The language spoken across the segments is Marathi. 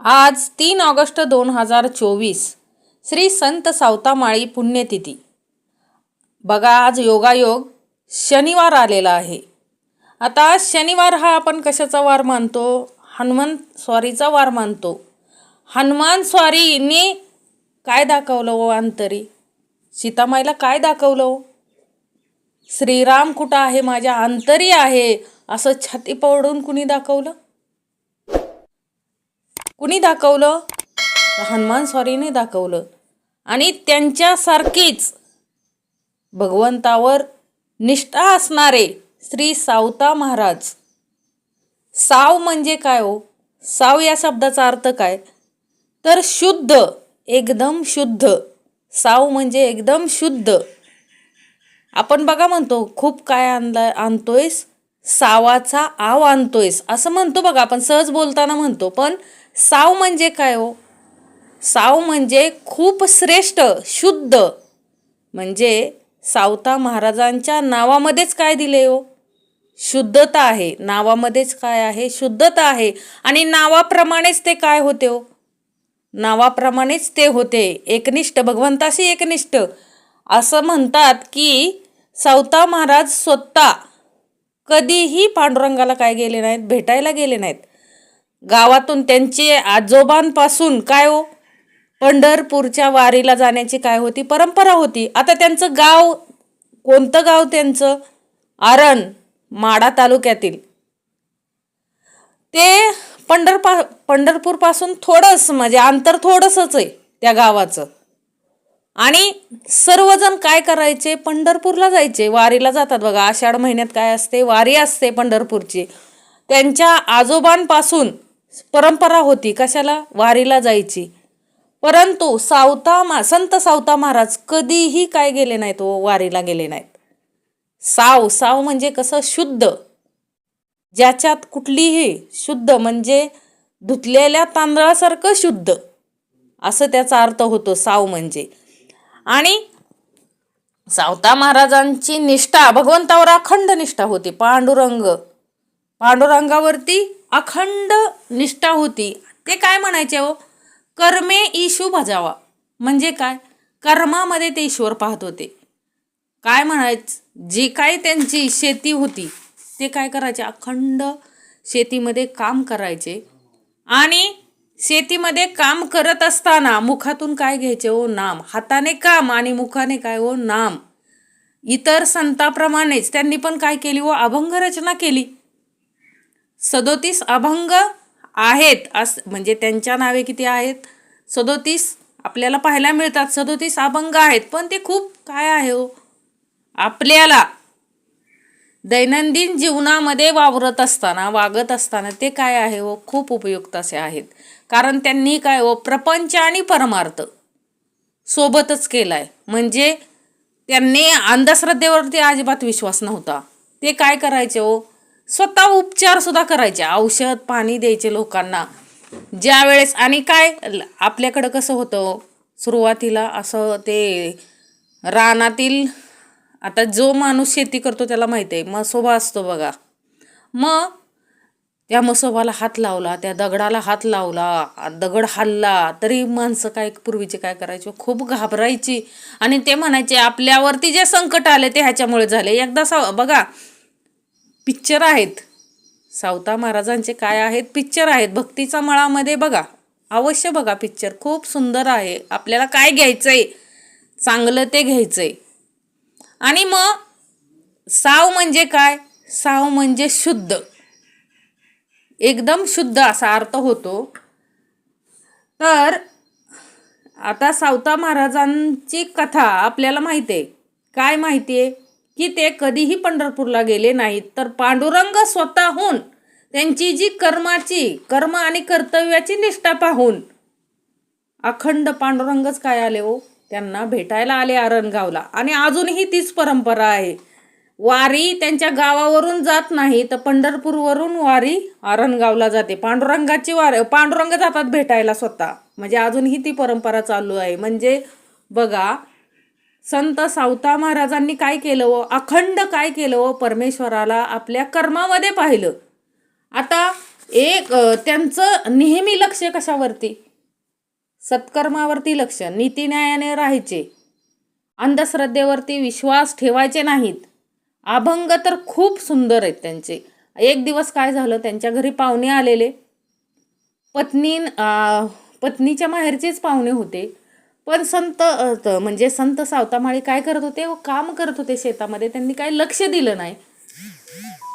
आज तीन ऑगस्ट दोन हजार चोवीस श्री संत सावतामाळी पुण्यतिथी. बघा आज योगायोग शनिवार आलेला आहे. आता शनिवार हा आपण कशाचा वार मानतो? हनुमान स्वारीचा वार मानतो. हनुमान स्वारीने काय दाखवलं हो अंतरी? सीतामाईला काय दाखवलं हो? श्रीराम कुठं आहे? माझ्या अंतरी आहे असं छाती पडून कुणी दाखवलं? कुणी दाखवलं? हनुमान स्वारीने दाखवलं. आणि त्यांच्यासारखीच भगवंतावर निष्ठा असणारे श्री सावता महाराज. साव म्हणजे काय हो? साव या शब्दाचा अर्थ काय? तर शुद्ध एकदम शुद्ध. साव म्हणजे एकदम शुद्ध. आपण बघा म्हणतो खूप काय आणला आणतोयस? सावाचा आव आणतोयस. असं म्हणतो बघा आपण सहज बोलताना म्हणतो पण साव म्हणजे काय हो? साव म्हणजे खूप श्रेष्ठ शुद्ध. म्हणजे सावता महाराजांच्या नावामध्येच काय दिले हो? शुद्धता आहे. नावामध्येच काय आहे? शुद्धता आहे. आणि नावाप्रमाणेच ते काय होते हो? नावाप्रमाणेच ते होते. एकनिष्ठ भगवंताशी एकनिष्ठ. असं म्हणतात की सावता महाराज स्वतः कधीही पांडुरंगाला काय गेले नाहीत भेटायला गेले नाहीत. गावातून त्यांचे आजोबांपासून काय हो? पंढरपूरच्या वारीला जाण्याची काय होती? परंपरा होती. आता त्यांचं गाव कोणतं गाव त्यांचं? आरण माडा तालुक्यातील. ते पंढरपा पंढरपूरपासून थोडंसं म्हणजे अंतर थोडंसंच आहे त्या गावाचं. आणि सर्वजण काय करायचे? पंढरपूरला जायचे. वारीला जातात बघा. आषाढ महिन्यात काय असते? वारी असते पंढरपूरची. त्यांच्या आजोबांपासून परंपरा होती. कशाला? वारीला जायची. परंतु सावता मा संत सावता महाराज कधीही काय गेले नाहीत व वारीला गेले नाहीत. साव साव म्हणजे कसं? शुद्ध. ज्याच्यात कुठलीही शुद्ध म्हणजे धुतलेल्या तांदळासारखं शुद्ध. असं त्याचा अर्थ होतो साव म्हणजे. आणि सावता महाराजांची निष्ठा भगवंतावर अखंड निष्ठा होती. पांडुरंग पांडुरंगावरती अखंड निष्ठा होती. ते काय म्हणायचे हो कर्मे ईशू भजावा. म्हणजे काय? कर्मामध्ये ते ईश्वर पाहत होते. काय म्हणायचं? जी काही त्यांची शेती होती ते काय करायचे? अखंड शेतीमध्ये काम करायचे. आणि शेतीमध्ये काम करत असताना मुखातून काय घ्यायचे? हो नाम. हाताने काम आणि मुखाने काय? हो नाम. इतर संताप्रमाणेच त्यांनी पण काय केली? व अभंग रचना केली. सदोतीस अभंग आहेत अस म्हणजे त्यांच्या नावे किती आहेत? सदोतीस आपल्याला पाहायला मिळतात. सदोतीस अभंग आहेत. पण ते खूप काय आहे हो आपल्याला दैनंदिन जीवनामध्ये वावरत असताना वागत असताना ते काय आहे व खूप उपयुक्त असे आहेत. कारण त्यांनी काय व प्रपंच आणि परमार्थ सोबतच केला आहे म्हणजे त्यांनी अंधश्रद्धेवरती अजिबात विश्वास नव्हता. ते काय करायचे हो? स्वतः उपचारसुद्धा करायचे. औषध पाणी द्यायचे लोकांना. ज्या वेळेस आणि काय? आपल्याकडं कसं होतं हो? सुरुवातीला असं ते रानातील आता जो माणूस शेती करतो त्याला माहिती आहे मसोबा असतो बघा. मग त्या मसोबाला हात लावला त्या दगडाला हात लावला दगड हल्ला तरी माणसं काय पूर्वीचे काय करायचे? खूप घाबरायची. आणि ते म्हणायचे आपल्यावरती जे संकट आले ते ह्याच्यामुळे झाले. एकदा सा बघा पिक्चर आहेत. सावता महाराजांचे काय आहेत? पिक्चर आहेत. भक्तीचा मळामध्ये बघा. अवश्य बघा पिक्चर खूप सुंदर आहे. आपल्याला काय घ्यायचंय? चांगलं ते घ्यायचंय. आणि मग साव म्हणजे काय? साव म्हणजे शुद्ध. एकदम शुद्ध असा अर्थ होतो. तर आता सावता महाराजांची कथा आपल्याला माहिती आहे काय माहिती आहे की ते कधीही पंढरपूरला गेले नाहीत तर पांडुरंग स्वतःहून त्यांची जी कर्माची कर्म आणि कर्तव्याची निष्ठा पाहून अखंड पांडुरंगच काय आले हो? त्यांना भेटायला आले आरणगावला. आणि अजूनही तीच परंपरा आहे. वारी त्यांच्या गावावरून जात नाही तर पंढरपूरवरून वारी आरणगावला जाते. पांडुरंगाची वार पांडुरंग जातात भेटायला स्वतः. म्हणजे अजूनही ती परंपरा चालू आहे. म्हणजे बघा संत सावता महाराजांनी काय केलं व अखंड काय केलं व परमेश्वराला आपल्या कर्मामध्ये पाहिलं. आता एक त्यांचं नेहमी लक्ष कशावरती? सत्कर्मावरती लक्ष नीतिन्यायाने राहायचे. अंधश्रद्धेवरती विश्वास ठेवायचे नाहीत. अभंग तर खूप सुंदर आहेत त्यांचे. एक दिवस काय झालं? त्यांच्या घरी पाहुणे आलेले. पत्नी पत्नीच्या माहेरचेच पाहुणे होते. पण संत म्हणजे संत सावतामाळी काय करत होते? व काम करत होते शेतामध्ये. त्यांनी काही लक्ष दिलं नाही.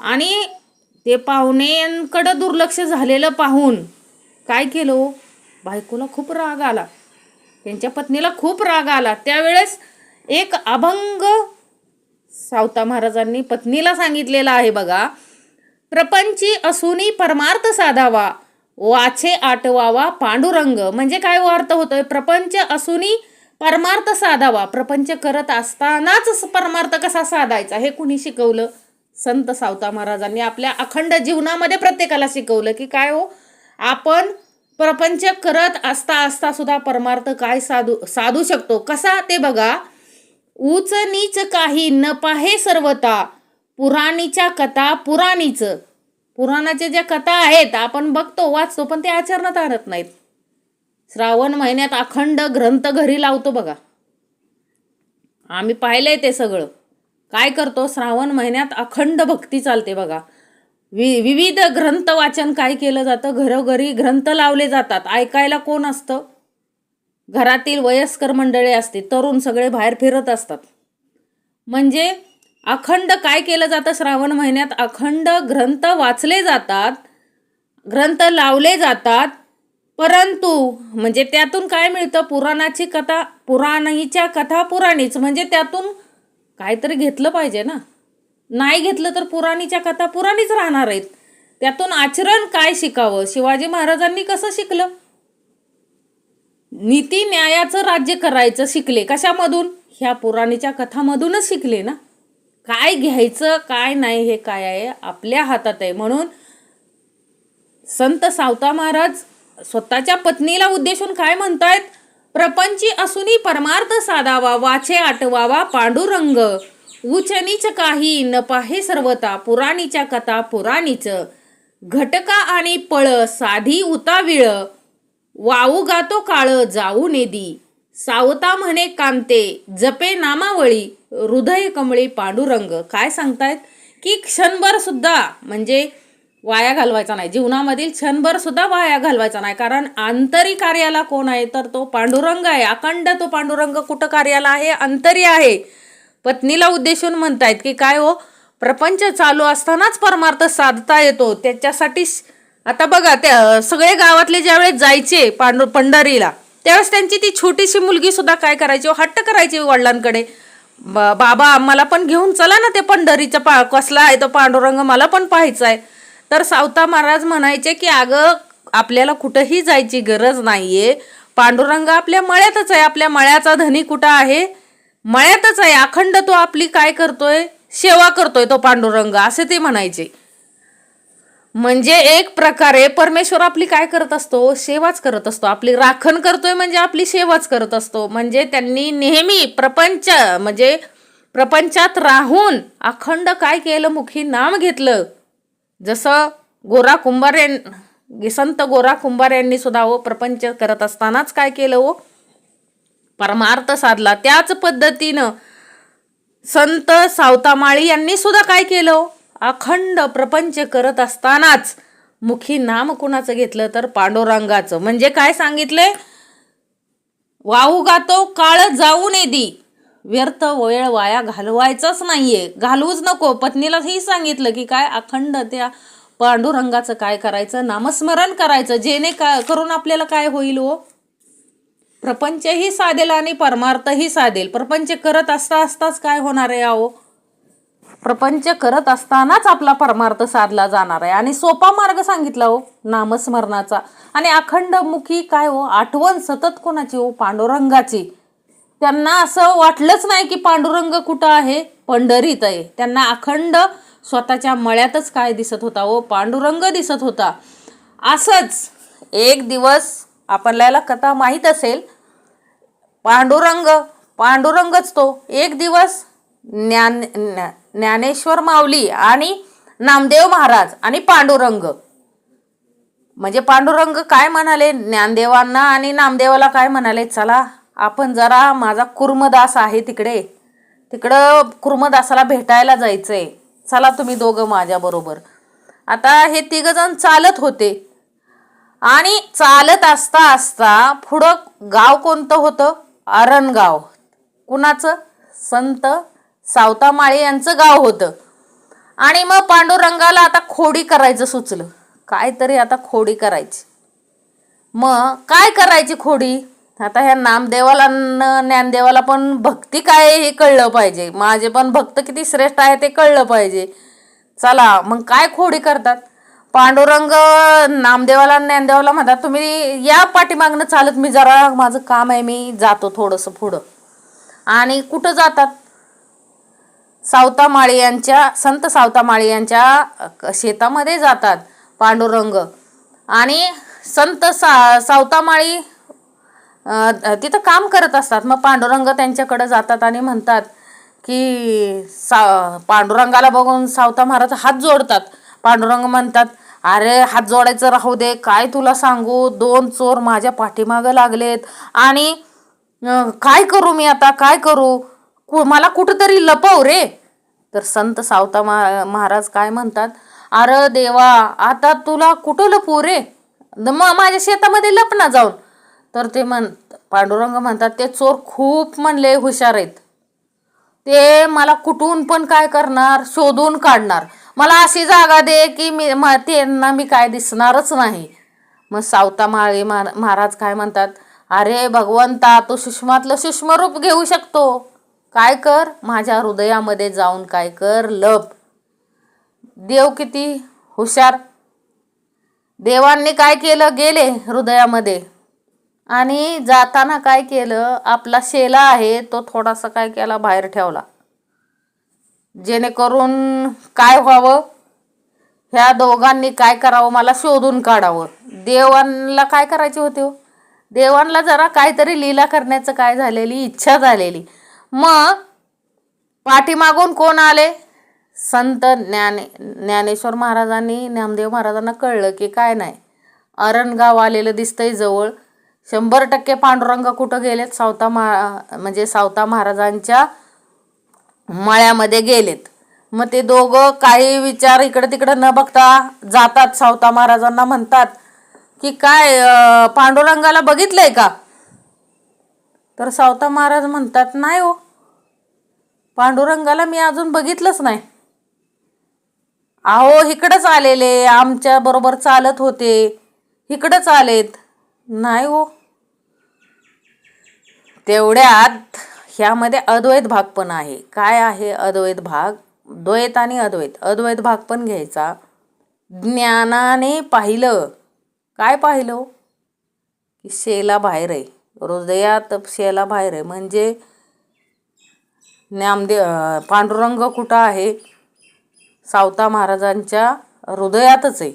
आणि ते पाहुण्यांकडं दुर्लक्ष झालेलं पाहून काय केलं हो? बायकोला खूप राग आला. त्यांच्या पत्नीला खूप राग आला. त्यावेळेस एक अभंग सावता महाराजांनी पत्नीला सांगितलेला आहे बघा. प्रपंची असूनी परमार्थ साधावा वाचे आटवावा पांडुरंग. म्हणजे काय हो अर्थ होतोय? प्रपंच असूनी परमार्थ साधावा. प्रपंच करत असतानाच परमार्थ कसा साधायचा? हे कुणी शिकवलं? संत सावता महाराजांनी आपल्या अखंड जीवनामध्ये प्रत्येकाला शिकवलं की काय हो? आपण प्रपंच करत असता असता सुद्धा परमार्थ काय साधू साधू शकतो? कसा? ते बघा. उच नीच काही न पाहे सर्वता पुराणीच्या कथा पुराणीच. पुराणाच्या ज्या कथा आहेत आपण बघतो वाचतो पण ते आचरणात आणत नाहीत. श्रावण महिन्यात अखंड ग्रंथ घरी लावतो बघा. आम्ही पाहिलंय ते सगळं. काय करतो? श्रावण महिन्यात अखंड भक्ती चालते बघा. वि विविध ग्रंथ वाचन काय केलं जातं? घरोघरी ग्रंथ लावले जातात. ऐकायला कोण असतं? घरातील वयस्कर मंडळे असते तरुण सगळे बाहेर फिरत असतात. म्हणजे अखंड काय केलं जातं? श्रावण महिन्यात अखंड ग्रंथ वाचले जातात ग्रंथ लावले जातात परंतु म्हणजे त्यातून काय मिळतं? पुराणाची कथा पुराणीच्या कथा पुराणीच म्हणजे त्यातून काहीतरी घेतलं पाहिजे ना? नाही घेतलं तर पुराणीच्या कथा पुराणीच राहणार आहेत. त्यातून आचरण काय शिकावं? शिवाजी महाराजांनी कसं शिकलं? नीती न्यायाचं राज्य करायचं शिकले. कशामधून? ह्या पुराणीच्या कथामधूनच शिकले ना. काय घ्यायचं काय नाही हे काय आहे? आपल्या हातात आहे. म्हणून संत सावता महाराज स्वतःच्या पत्नीला उद्देशून काय म्हणतायत? प्रपंची असूनही परमार्थ साधावा वाचे आटवावा पांडुरंग. उचनीच काही न पाहे सर्वता पुराणीच्या कथा पुराणीच. घटका आणि पळ साधी उताविळ. वाऊ गातो काळ जाऊ नेदी सावता म्हणे कांते जपे नामावळी. हृदय कमळी पांडुरंग. काय सांगतायत? की क्षणभर सुद्धा म्हणजे वाया घालवायचा नाही. जीवनामधील क्षणभर सुद्धा वाया घालवायचा नाही. कारण आंतरी कार्याला कोण आहे? तर तो पांडुरंग आहे. अखंड तो पांडुरंग कुठं कार्याला आहे? अंतरी आहे. पत्नीला उद्देशून म्हणतायत की काय हो? प्रपंच चालू असतानाच परमार्थ साधता येतो. त्याच्यासाठी आता बघा त्या सगळे गावातले ज्यावेळेस जायचे पांडु पंढरीला त्यावेळेस त्यांची ती छोटीशी मुलगी सुद्धा काय करायची हो, हट्ट करायची वडिलांकडे. बाबा मला पण घेऊन चला ना ते पंढरीचा पा कसला आहे तो पांडुरंग? मला पण पाहायचा आहे तर सावता महाराज म्हणायचे की अगं आपल्याला कुठंही जायची गरज नाहीये. पांडुरंग आपल्या मळ्यातच आहे. आपल्या मळ्याचा धनी कुठं आहे? मळ्यातच आहे अखंड तो आपली काय करतोय? सेवा करतोय तो पांडुरंग असे ते म्हणायचे. म्हणजे एक प्रकारे परमेश्वर आपली काय करत असतो? सेवाच करत असतो. आपली राखण करतोय म्हणजे आपली सेवाच करत असतो. म्हणजे त्यांनी नेहमी प्रपंच म्हणजे प्रपंचात राहून अखंड काय केलं? मुखी नाम घेतलं. जसं गोरा कुंभार संत गोरा कुंभार यांनी सुद्धा हो प्रपंच करत असतानाच काय केलं हो? परमार्थ साधला. त्याच पद्धतीनं संत सावतामाळी यांनी सुद्धा काय केलं? अखंड प्रपंच करत असतानाच मुखी नाम कुणाचं घेतलं? तर पांडुरंगाचं. म्हणजे काय सांगितलंय वाहू गातो काळ जाऊ नये दी. व्यर्थ वेळ वाया घालवायचाच नाहीये. घालवूच नको. पत्नीला ही सांगितलं की काय? अखंड त्या पांडुरंगाचं काय करायचं? नामस्मरण करायचं. जेणे का करून आपल्याला काय होईल हो? प्रपंचही साधेल आणि परमार्थही साधेल. प्रपंच करत असता असताच काय होणार आहे अहो प्रपंच करत असतानाच आपला परमार्थ साधला जाणार आहे. आणि सोपा मार्ग सांगितला हो नामस्मरणाचा. आणि अखंडमुखी काय हो? आठवण सतत कोणाची हो? पांडुरंगाची. त्यांना असं वाटलंच नाही की पांडुरंग कुठं आहे? पंढरीत आहे. त्यांना अखंड स्वतःच्या मळ्यातच काय दिसत होता हो? पांडुरंग दिसत होता. असंच एक दिवस आपल्याला कथा माहीत असेल. पांडुरंग पांडुरंगच तो. एक दिवस ज्ञान ज्ञानेश्वर माऊली आणि नामदेव महाराज आणि पांडुरंग. म्हणजे पांडुरंग काय म्हणाले? ज्ञानदेवांना आणि नामदेवाला काय म्हणाले? चला आपण जरा माझा कुर्मदास आहे तिकडे. तिकडं कुर्मदासाला भेटायला जायचं आहे चला तुम्ही दोघं माझ्याबरोबर. आता हे तिघंजण चालत होते. आणि चालत असता असता पुढं गाव कोणतं होतं? अरणगाव कुणाचं? संत सावतामाळे यांचं गाव होतं. आणि मग पांडुरंगाला आता खोडी करायचं सुचलं. काहीतरी आता खोडी करायची. मग काय करायची खोडी? आता ह्या नामदेवाला ज्ञानदेवाला पण भक्ती काय हे कळलं पाहिजे. माझे पण भक्त किती श्रेष्ठ आहे ते कळलं पाहिजे. चला मग काय खोडी करतात? पांडुरंग नामदेवाला ज्ञानदेवाला म्हणतात तुम्ही या पाठीमागनं चालत मी जरा माझं काम आहे मी जातो थोडंसं पुढं. आणि कुठं जातात? सावतामाळी यांच्या संत सावतामाळी यांच्या शेतामध्ये जातात पांडुरंग. आणि संत सा सावतामाळी तिथं काम करत असतात. मग पांडुरंग त्यांच्याकडं जातात आणि म्हणतात की सा पांडुरंगाला बघून सावता महाराज हात जोडतात. पांडुरंग म्हणतात अरे हात जोडायचं राहू दे. काय तुला सांगू? दोन चोर माझ्या पाठीमागं लागलेत. आणि काय करू मी आता? काय करू? कु मला कुठंतरी लपव रे. तर संत सावता मा महाराज काय म्हणतात? अरे देवा आता तुला कुठं लपवू रे? मग माझ्या शेतामध्ये लप ना जाऊन. तर ते म्हण पांडुरंग म्हणतात ते चोर खूप म्हणले हुशार आहेत. ते मला कुठून पण काय करणार? शोधून काढणार. मला अशी जागा दे की मी म- त्यांना मी काय दिसणारच नाही. मग सावता माळी महाराज काय म्हणतात अरे भगवंता तो सुषमातलं सूक्ष्म रूप घेऊ शकतो. काय कर? माझ्या हृदयामध्ये जाऊन काय कर? लप. देव किती हुशार. देवांनी काय केलं? गेले हृदयामध्ये. आणि जाताना काय केलं? आपला शेला आहे तो थोडासा काय केला? बाहेर ठेवला. जेणेकरून काय व्हावं? ह्या दोघांनी काय करावं मला शोधून काढावं. देवांना काय करायचे होते हो? देवांना जरा काहीतरी लीला करण्याचं काय झालेली इच्छा झालेली. मग पाठीमागून कोण आले? संत ज्ञाने ज्ञानेश्वर महाराजांनी ज्ञानदेव महाराजांना कळलं की काय नाही. अरणगाव आलेलं दिसतंय जवळ. शंभर टक्के पांडुरंग कुठं गेलेत? सावता महा म्हणजे सावता महाराजांच्या मळ्यामध्ये गेलेत. मग ते दोघं काही विचार इकडं तिकडं न बघता जातात सावता महाराजांना म्हणतात की काय पांडुरंगाला बघितलंय का? तर सावता महाराज म्हणतात नाही हो. पांडुरंगाला मी अजून बघितलंच नाही. अहो इकडंच आलेले. आमच्या बरोबर चालत होते. इकडंच आलेत. नाही हो. तेवढ्यात ह्यामध्ये अद्वैत भाग पण आहे. काय आहे अद्वैत भाग? द्वैत आणि अद्वैत. अद्वैत भाग पण घ्यायचा. ज्ञानाने पाहिलं. काय पाहिलं? की शेला बाहेर आहे. हृदयात शेला बाहेर आहे. म्हणजे ज्ञानदेव पांडुरंग कुठं आहे? सावता महाराजांच्या हृदयातच आहे.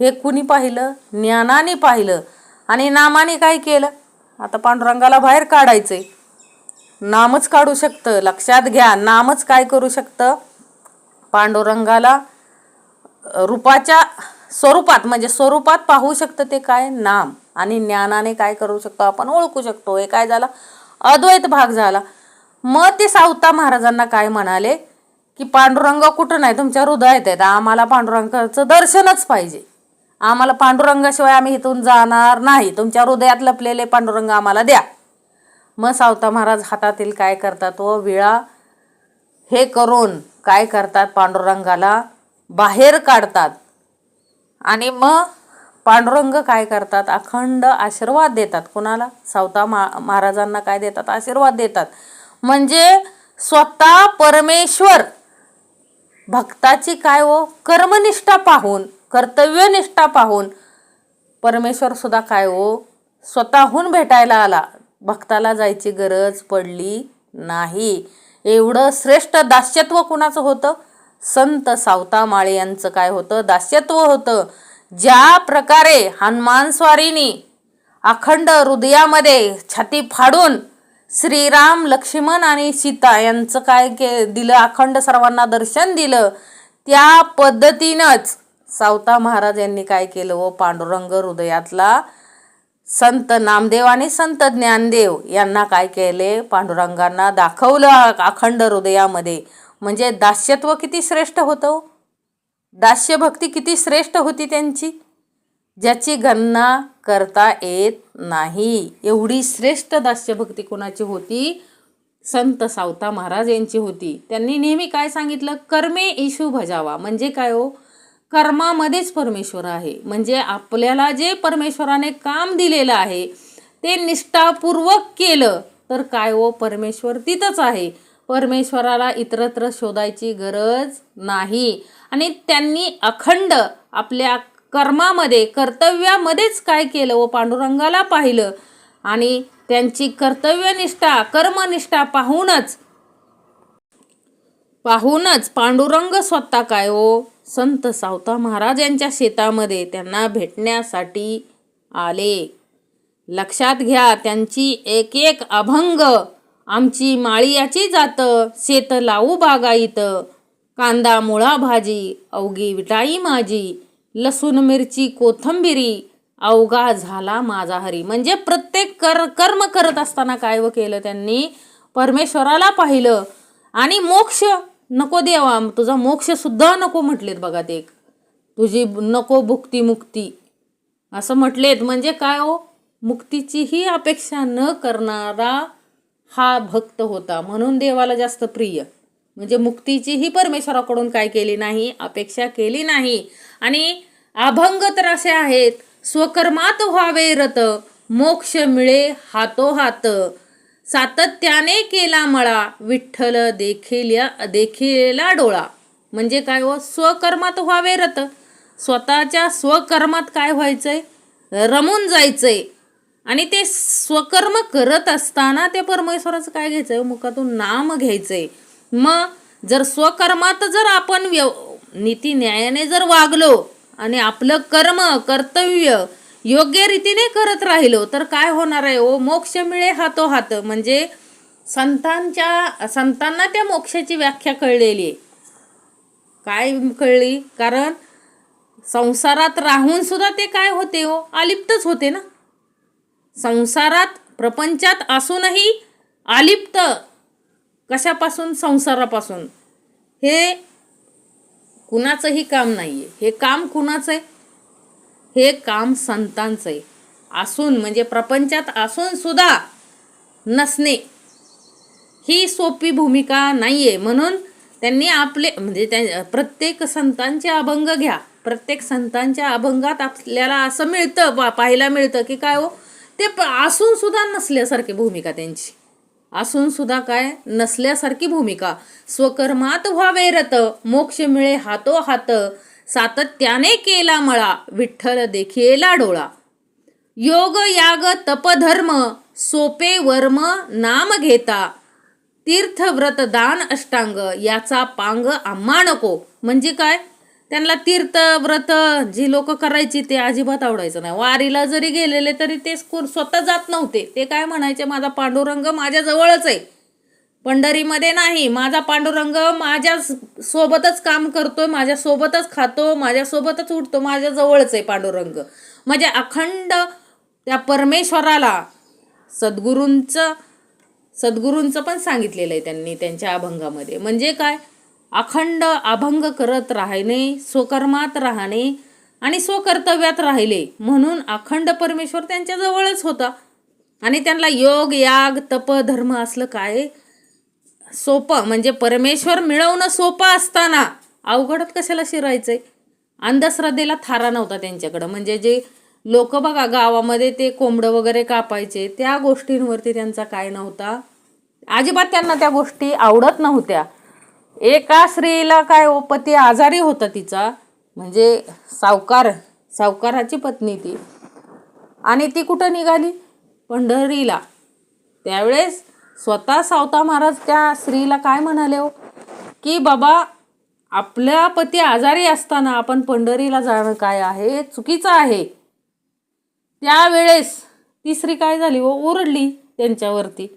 हे कुणी पाहिलं? ज्ञानाने पाहिलं. आणि नामाने काय केलं? आता पांडुरंगाला बाहेर काढायचं आहे नामच काढू शकतं. लक्षात घ्या नामच काय करू शकतं? पांडुरंगाला रूपाच्या स्वरूपात म्हणजे स्वरूपात पाहू शकतं ते काय? नाम. आणि ज्ञानाने काय करू शकतो आपण? ओळखू शकतो. हे काय झालं? अद्वैत भाग झाला. मग ते सावता महाराजांना काय म्हणाले? की पांडुरंग कुठं नाही? तुमच्या हृदयात आहेत. आम्हाला पांडुरंगाचं दर्शनच पाहिजे. आम्हाला पांडुरंगाशिवाय आम्ही इथून जाणार नाही. तुमच्या हृदयात लपलेले पांडुरंग आम्हाला द्या. मग सावता महाराज हातातील काय करतात? व विळा हे करून काय करतात? पांडुरंगाला बाहेर काढतात. आणि मग पांडुरंग काय करतात? अखंड आशीर्वाद देतात. कुणाला? सावता मा महाराजांना काय देतात? आशीर्वाद देतात. म्हणजे स्वतः परमेश्वर भक्ताची काय हो कर्मनिष्ठा पाहून कर्तव्यनिष्ठा पाहून परमेश्वर सुद्धा काय हो स्वतःहून भेटायला आला. भक्ताला जायची गरज पडली नाही. एवढं श्रेष्ठ दास्यत्व कुणाचं होतं? संत सावता माळे यांचं काय होतं? दास्यत्व होतं. ज्या प्रकारे हनुमान स्वारीनी अखंड हृदयामध्ये छाती फाडून श्रीराम लक्ष्मण आणि सीता यांचं काय के दिलं अखंड सर्वांना दर्शन दिलं त्या पद्धतीनंच सावता महाराज यांनी काय केलं व पांडुरंग हृदयातला संत नामदेव आणि संत ज्ञानदेव यांना काय केले? पांडुरंगांना दाखवलं अखंड हृदयामध्ये. म्हणजे दास्यत्व किती श्रेष्ठ होतं? दास्यभक्ती किती श्रेष्ठ होती त्यांची? ज्याची गणना करता येत नाही. एवढी श्रेष्ठ दास्यभक्ती कोणाची होती? संत सावता महाराज यांची होती. त्यांनी नेहमी काय सांगितलं? कर्मे इशू भजावा. म्हणजे काय हो? कर्मामध्येच परमेश्वर आहे. म्हणजे आपल्याला जे परमेश्वराने काम दिलेलं आहे ते निष्ठापूर्वक केलं तर काय व परमेश्वर तिथंच आहे. परमेश्वराला इतरत्र शोधायची गरज नाही. आणि त्यांनी अखंड आपल्या कर्मामध्ये कर्तव्यामध्येच काय केलं व पांडुरंगाला पाहिलं. आणि त्यांची कर्तव्यनिष्ठा कर्मनिष्ठा पाहूनच पाहूनच पांडुरंग स्वतः काय हो? संत सावता महाराज यांच्या शेतामध्ये त्यांना भेटण्यासाठी आले. लक्षात घ्या त्यांची एक एक अभंग आमची माळियाची जात शेत लावू बागाईत. कांदा मुळा भाजी अवघी विटाई माझी लसूण मिरची कोथंबिरी अवघा झाला माझा हरी. म्हणजे प्रत्येक कर कर्म करत असताना काय व केलं त्यांनी? परमेश्वराला पाहिलं. आणि मोक्ष नको देवा तुझा मोक्षसुद्धा नको म्हटलेत बघा ते तुझी नको भुक्ती मुक्ती असं म्हटलेत. म्हणजे काय हो? मुक्तीचीही अपेक्षा न करणारा हा भक्त होता. म्हणून देवाला जास्त प्रिय. म्हणजे मुक्तीचीही परमेश्वराकडून काय केली नाही? अपेक्षा केली नाही. आणि अभंग तर असे आहेत. स्वकर्मात व्हावे रत. मोक्ष मिळे हातोहात. सातत्याने केला मळा विठ्ठल देखील देखीला डोळा. म्हणजे काय हो? स्वकर्मात व्हावे रत स्वतःच्या स्वकर्मात काय व्हायचंय? रमून जायचंय. आणि ते स्वकर्म करत असताना ते परमेश्वराचं काय घ्यायचंय? हो, मुखातून नाम घ्यायचंय. मग जर स्वकर्मात जर आपण व्यव नीती न्यायाने जर वागलो आणि आपलं कर्म कर्तव्य योग्य रीतीने करत राहिलो तर काय होणार आहे? ओ मोक्ष मिळे हातो हात. म्हणजे संतांच्या संतांना त्या मोक्षाची व्याख्या कळलेली आहे. काय कळली? कारण संसारात राहून सुद्धा ते काय होते हो? अलिप्तच होते ना. संसारात प्रपंचात असूनही अलिप्त कशापासून? संसारापासून. हे कुणाचंही काम नाही आहे हे काम कुणाचं आहे? हे काम संतांचं आहे असून म्हणजे प्रपंचात असून सुद्धा नसणे ही सोपी भूमिका नाही आहे म्हणून त्यांनी आपले म्हणजे त्या प्रत्येक संतांचे अभंग घ्या. प्रत्येक संतांच्या अभंगात आपल्याला असं मिळतं पा पाहायला मिळतं की काय हो? ते प असून सुद्धा नसल्यासारखी भूमिका त्यांची. असून सुद्धा काय? नसल्यासारखी भूमिका. स्वकर्मात व्हावे रत मोक्ष मिळे हातो हात. सातत्याने केला मळा विठ्ठल देखिला डोळा. योग याग तपधर्म सोपे वर्म नाम घेता. तीर्थ व्रत दान अष्टांग याचा पांग आम्हा नको. म्हणजे काय? त्यांना तीर्थ व्रत जी लोक करायची ते अजिबात आवडायचं नाही. वारीला जरी गेलेले तरी ते स्वतः जात नव्हते. ते काय म्हणायचे? माझा पांडुरंग माझ्या जवळच आहे. पंढरीमध्ये नाही. माझा पांडुरंग माझ्या सोबतच काम करतो माझ्या सोबतच खातो माझ्यासोबतच उठतो माझ्याजवळच आहे पांडुरंग. म्हणजे अखंड त्या परमेश्वराला सद्गुरूंचं सद्गुरूंचं पण सांगितलेलं आहे त्यांनी त्यांच्या अभंगामध्ये. म्हणजे काय? अखंड अभंग करत राहणे स्वकर्मात राहणे आणि स्वकर्तव्यात राहिले. म्हणून अखंड परमेश्वर त्यांच्याजवळच होता. आणि त्यांना योग याग तप धर्म असलं काय? सोपं म्हणजे परमेश्वर मिळवणं सोपं असताना अवघडत कशाला शिरायचं आहे अंधश्रद्धेला थारा नव्हता त्यांच्याकडं. म्हणजे जे लोक बघा गावामध्ये ते कोंबडं वगैरे कापायचे त्या गोष्टींवरती त्यांचा काय नव्हता? अजिबात त्यांना त्या गोष्टी आवडत नव्हत्या. एका स्त्रीला काय ओ पती आजारी होता तिचा? म्हणजे सावकार सावकाराची पत्नी ती. आणि ती कुठं निघाली? पंढरीला. त्यावेळेस स्वतः सावता महाराज त्या स्त्रीला काय म्हणाले हो? की बाबा आपल्या पती आजारी असताना आपण पंढरीला जाणं काय आहे? चुकीचं आहे. त्यावेळेस ती स्त्री काय झाली व ओरडली त्यांच्यावरती.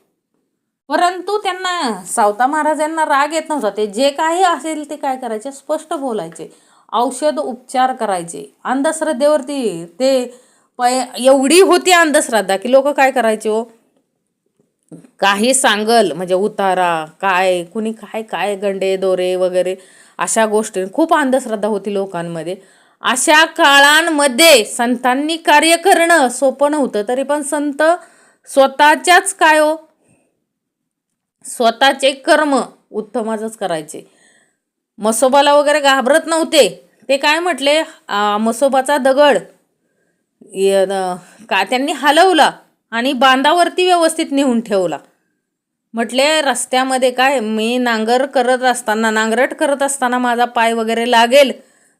परंतु त्यांना सावता महाराज यांना राग येत नव्हता. ते जे काही असेल ते काय करायचे? स्पष्ट बोलायचे. औषध उपचार करायचे. अंधश्रद्धेवरती ते पय एवढी होती अंधश्रद्धा की लोक काय करायचे हो? काही सांगल म्हणजे उतारा काय कुणी काय काय गंडे दोरे वगैरे अशा गोष्टी. खूप अंधश्रद्धा होती लोकांमध्ये. अशा काळांमध्ये संतांनी कार्य करणं सोपं नव्हतं तरी पण संत स्वतःच्याच काय हो? स्वतःचे कर्म उत्तमाचंच करायचे. मसोबाला वगैरे घाबरत नव्हते. ते काय म्हटले? मसोबाचा दगड का त्यांनी हलवला. आणि बांधावरती व्यवस्थित नेऊन ठेवला. म्हटले रस्त्यामध्ये काय? मी नांगर करत असताना नांगरट करत असताना माझा पाय वगैरे लागेल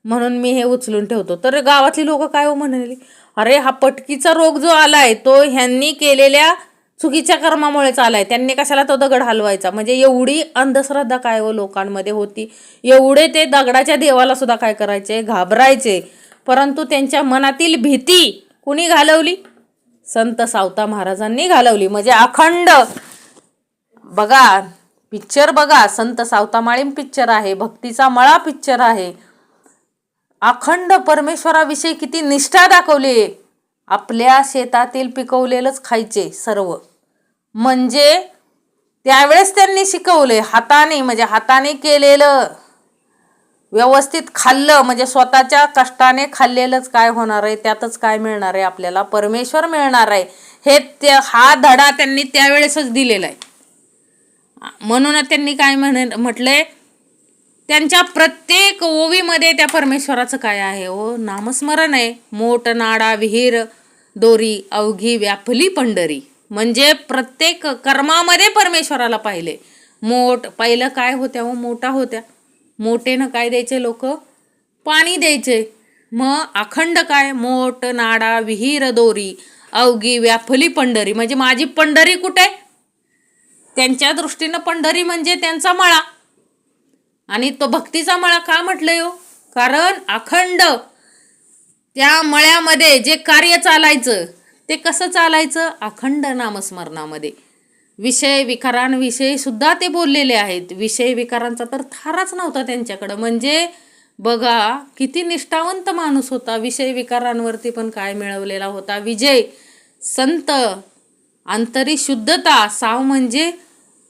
म्हणून मी हे उचलून ठेवतो. तर गावातली लोक काय हो म्हणाली? अरे हा पटकीचा रोग जो आलाय तो ह्यांनी केलेल्या चुकीच्या कर्मामुळेच आलाय. त्यांनी कशाला तो दगड हलवायचा? म्हणजे एवढी अंधश्रद्धा काय हो लोकांमध्ये होती? एवढे ते दगडाच्या देवाला सुद्धा काय करायचे? घाबरायचे. परंतु त्यांच्या मनातील भीती कुणी घालवली? संत सावता महाराजांनी घालवली. म्हणजे अखंड. बघा पिक्चर बघा. संत सावता माळीम पिक्चर आहे. भक्तीचा मळा पिक्चर आहे. अखंड परमेश्वराविषयी किती निष्ठा दाखवली. आपल्या शेतातील पिकवलेलंच खायचे सर्व. म्हणजे त्यावेळेस त्यांनी शिकवले. हाताने म्हणजे हाताने केलेलं. व्यवस्थित खाल्लं म्हणजे स्वतःच्या कष्टाने खाल्लेलंच काय होणार आहे त्यातच काय मिळणार आहे आपल्याला? परमेश्वर मिळणार आहे. हे त्या हा धडा त्यांनी त्यावेळेसच दिलेला आहे. म्हणून त्यांनी काय म्हण म्हटलंय? त्यांच्या प्रत्येक ओवीमध्ये त्या परमेश्वराचं काय आहे? ओ नामस्मरण आहे. मोठ नाडा विहीर दोरी अवघी व्यापली पंढरी. म्हणजे प्रत्येक कर्मामध्ये परमेश्वराला पाहिले. मोठ पहिलं काय होत्या? हो मोठा होत्या. मोठेनं काय द्यायचे लोक? पाणी द्यायचे. मग अखंड काय? मोठ नाडा विहीर दोरी अवघी व्याफली पंढरी. म्हणजे माझी पंढरी कुठे? त्यांच्या दृष्टीनं पंढरी म्हणजे त्यांचा मळा. आणि तो भक्तीचा मळा का म्हटलं यो हो? कारण अखंड त्या मळ्यामध्ये जे कार्य चालायचं ते कसं चालायचं? अखंड नामस्मरणामध्ये. विषय विकारांविषयी सुद्धा ते बोललेले आहेत. विषय विकारांचा तर थाराच नव्हता त्यांच्याकडं. म्हणजे बघा किती निष्ठावंत माणूस होता. विषय विकारांवरती पण काय मिळवलेला होता. विजय संत अंतरी शुद्धता साव म्हणजे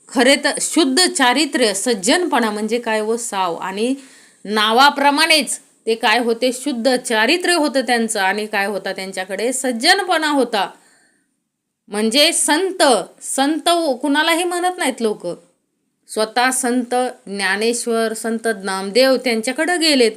खरे तर शुद्ध चारित्र्य सज्जनपणा म्हणजे काय व साव? आणि नावाप्रमाणेच ते काय होते? शुद्ध चारित्र्य होतं त्यांचं आणि काय होता त्यांच्याकडे? सज्जनपणा होता. म्हणजे संत संत कुणालाही म्हणत नाहीत लोक. स्वतः संत ज्ञानेश्वर संत नामदेव त्यांच्याकडं गेलेत.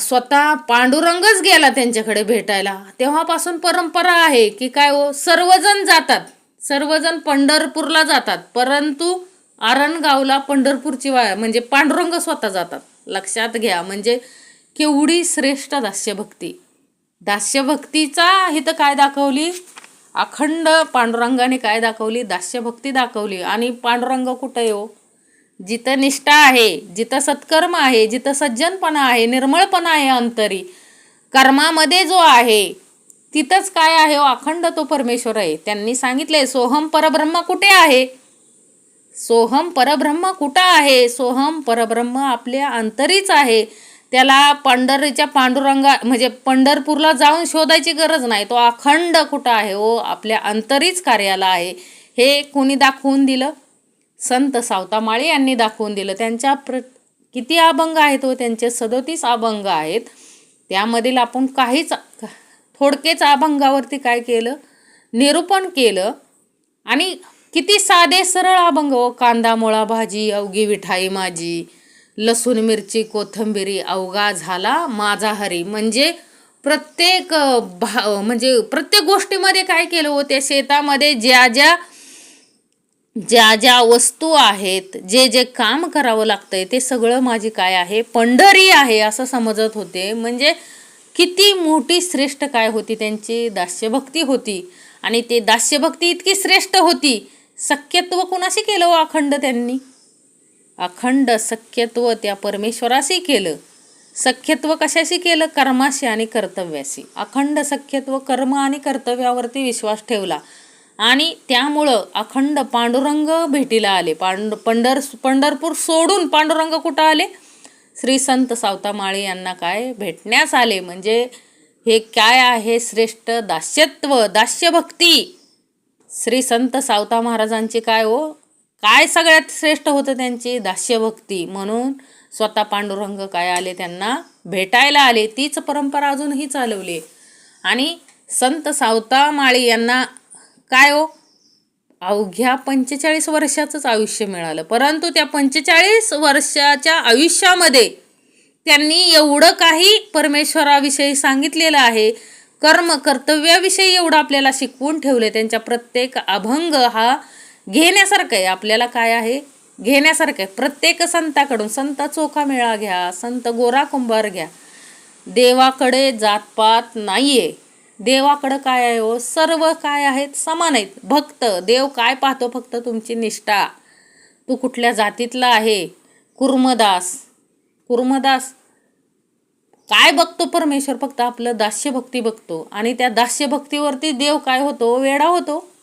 स्वतः पांडुरंगच गेला त्यांच्याकडे भेटायला. तेव्हापासून परंपरा आहे की काय हो सर्वजण जातात. सर्वजण पंढरपूरला जातात. परंतु आरणगावला पंढरपूरची वा म्हणजे पांडुरंग स्वतः जातात. लक्षात घ्या म्हणजे केवढी श्रेष्ठ दास्यभक्ती. दास्यभक्तीचा इथं काय दाखवली? अखंड पांडुरंगाने काय दाखवली? दास्यभक्ती दाखवली. आणि पांडुरंग कुठं येऊ हो? जिथं निष्ठा आहे जिथं सत्कर्म आहे जिथं सज्जनपणा आहे निर्मळपणा आहे अंतरी कर्मामध्ये जो आहे तिथंच काय आहे हो? अखंड तो परमेश्वर आहे. त्यांनी सांगितले सोहम परब्रह्म कुठे आहे? सोहम परब्रह्म कुठं आहे? सोहम परब्रह्म आपल्या अंतरीच आहे. त्याला पंढरीच्या पांडुरंगा म्हणजे पंढरपूरला जाऊन शोधायची गरज नाही. तो अखंड कुठं आहे? हो आपल्या अंतरीच कार्याला आहे. हे कोणी दाखवून दिलं? संत सावतामाळी यांनी दाखवून दिलं. त्यांच्या प्र किती अभंग आहेत व त्यांचे सदोतीस अभंग आहेत. त्यामधील आपण काहीच थोडकेच अभंगावरती काय केलं? निरूपण केलं. आणि किती साधे सरळ अभंग हो कांदा मुळा भाजी अवघी विठाई माझी. लसूण मिरची कोथंबिरी अवघा झाला माझा हरी. म्हणजे प्रत्येक भा म्हणजे प्रत्येक गोष्टीमध्ये काय केलं होते? शेतामध्ये ज्या ज्या ज्या ज्या वस्तू आहेत जे जे काम करावं लागतंय ते सगळं माझी काय आहे? पंढरी आहे असं समजत होते. म्हणजे किती मोठी श्रेष्ठ काय होती त्यांची? दास्यभक्ती होती. आणि ते दास्यभक्ती इतकी श्रेष्ठ होती. शक्यत्व कुणाशी केलं हो अखंड त्यांनी? अखंड सख्यत्व त्या परमेश्वराशी केलं. सख्यत्व कशाशी केलं? कर्माशी आणि कर्तव्याशी. अखंड सख्यत्व कर्म आणि कर्तव्यावरती विश्वास ठेवला. आणि त्यामुळं अखंड पांडुरंग भेटीला आले. पांड पंढर पंढरपूर सोडून पांडुरंग कुठं आले? श्री संत सावतामाळी यांना काय? भेटण्यास आले. म्हणजे हे काय आहे श्रेष्ठ दास्यत्व दास्यभक्ती? श्री संत सावता महाराजांची काय हो? काय सगळ्यात श्रेष्ठ होतं त्यांची? दास्यभक्ती. म्हणून स्वतः पांडुरंग काय आले? त्यांना भेटायला आले. तीच परंपरा अजूनही चालवली. आणि संत सावता माळी यांना काय हो? अवघ्या पंचेचाळीस वर्षाचंच आयुष्य मिळालं. परंतु त्या पंचेचाळीस वर्षाच्या आयुष्यामध्ये त्यांनी एवढं काही परमेश्वराविषयी सांगितलेलं आहे. कर्म कर्तव्याविषयी एवढं आपल्याला शिकवून ठेवले त्यांच्या प्रत्येक अभंग हा घेण्यासारखं आहे. आपल्याला काय आहे? घेण्यासारखं आहे. प्रत्येक संताकडून संत चोखा मेळा घ्या संत गोरा कुंभार घ्या. देवाकडे जातपात नाही आहे देवाकडं काय आहे हो? सर्व काय आहेत? समान आहेत. भक्त देव काय पाहतो? फक्त तुमची निष्ठा. तू कुठल्या जातीतला आहे? कुर्मदास. कुर्मदास? काय बघतो परमेश्वर? फक्त आपलं दास्यभक्ती बघतो. आणि त्या दास्यभक्तीवरती देव काय होतो? वेडा होतो.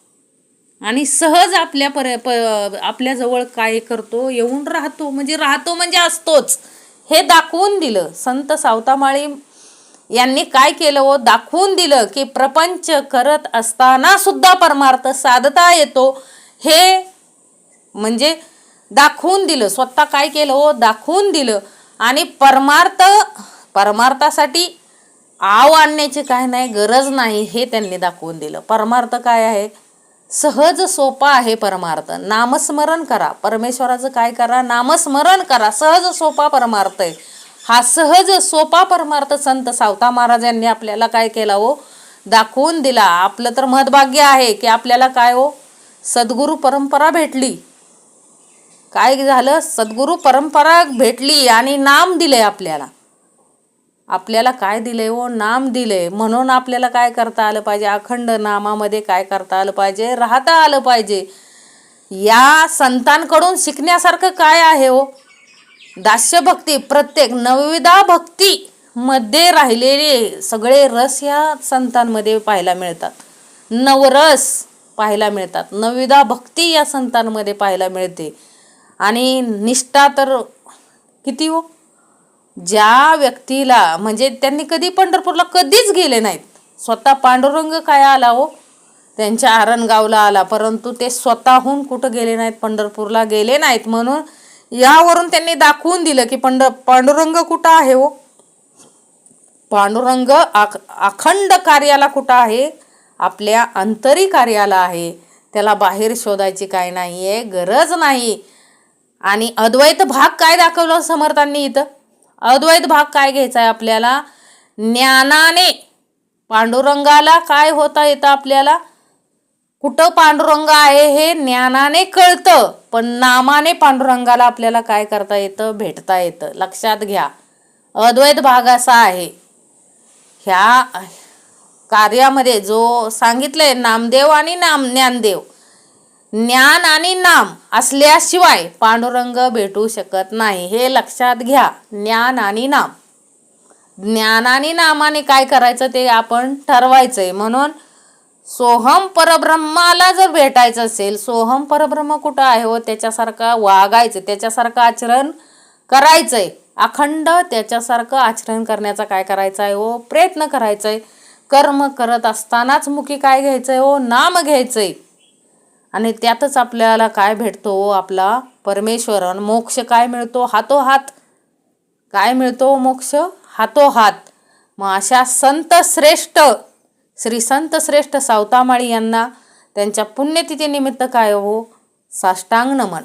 आणि सहज आपल्या पर प आपल्याजवळ काय करतो येऊन राहतो म्हणजे राहतो म्हणजे असतोच. हे दाखवून दिलं. संत सावतामाळी यांनी काय केलं हो? दाखवून दिलं की प्रपंच करत असताना सुद्धा परमार्थ साधता येतो. हे म्हणजे दाखवून दिलं. स्वतः काय केलं हो? दाखवून दिलं. आणि परमार्थ परमार्थासाठी आव आणण्याची काय नाही गरज नाही हे त्यांनी दाखवून दिलं. परमार्थ काय आहे? सहज सोपा आहे परमार्थ. नामस्मरण करा. परमेश्वराचं काय करा? नामस्मरण करा. सहज सोपा परमार्थ आहे. हा सहज सोपा परमार्थ संत सावता महाराज यांनी आपल्याला काय केला हो? दाखवून दिला. आपलं तर महत्भाग्य आहे की आपल्याला काय हो? सद्गुरू परंपरा भेटली. काय झालं? सद्गुरू परंपरा भेटली आणि नाम दिले आपल्याला. आपल्याला काय दिलंय ओ? नाम दिलंय. म्हणून आपल्याला काय करता आलं पाहिजे? अखंड नामामध्ये काय करता आलं पाहिजे? राहता आलं पाहिजे. या संतांकडून शिकण्यासारखं काय आहे हो दास्यभक्ती प्रत्येक नवविधा भक्ती मध्ये राहिलेले सगळे रस या संतांमध्ये पाहायला मिळतात. नवरस पाहायला मिळतात. नवविधा भक्ती या संतांमध्ये पाहायला मिळते. आणि निष्ठा तर किती हो ज्या व्यक्तीला म्हणजे त्यांनी कधी पंढरपूरला कधीच गेले नाहीत. स्वतः पांडुरंग काय आला हो? त्यांच्या आरणगावला आला परंतु ते स्वतःहून कुठं गेले नाहीत पंढरपूरला गेले नाहीत म्हणून यावरून त्यांनी दाखवून दिलं की पंढ पांडुरंग कुठं आहे हो? पांडुरंग आख अखंड कार्याला कुठं आहे? आपल्या अंतरी कार्याला आहे. त्याला बाहेर शोधायची काय नाही आहे गरज नाही. आणि अद्वैत भाग काय दाखवलं समर्थांनी इथं? अद्वैत भाग काय घ्यायचा आहे आपल्याला? ज्ञानाने. पांडुरंगाला काय होता येतं आपल्याला? कुठं पांडुरंग आहे हे ज्ञानाने कळतं पण नामाने पांडुरंगाला आपल्याला काय करता येतं? भेटता येतं. लक्षात घ्या. अद्वैत भाग असा आहे. ह्या कार्यामध्ये जो सांगितलंय नामदेव आणि नाम ज्ञानदेव. ज्ञान आणि नाम असल्याशिवाय पांडुरंग भेटू शकत नाही. हे लक्षात घ्या. ज्ञान आणि नाम. ज्ञान आणि नामाने काय करायचं ते आपण ठरवायचंय. म्हणून सोहम परब्रह्माला जर भेटायचं असेल सोहम परब्रह्म कुठं आहे हो? त्याच्यासारखं वागायचं त्याच्यासारखं आचरण करायचंय. अखंड त्याच्यासारखं आचरण करण्याचा काय करायचं आहे हो? प्रयत्न करायचा आहे कर्म करत असतानाच मुखी काय घ्यायचंय हो? नाम घ्यायचंय. आणि त्यातच आपल्याला काय भेटतो? आपला परमेश्वर मोक्ष काय मिळतो? हातोहात. काय मिळतो मोक्ष? हातोहात. मग अशा संत श्रेष्ठ श्री संत श्रेष्ठ सावतामाळी यांना त्यांच्या पुण्यतिथीनिमित्त काय हो? साष्टांग नमन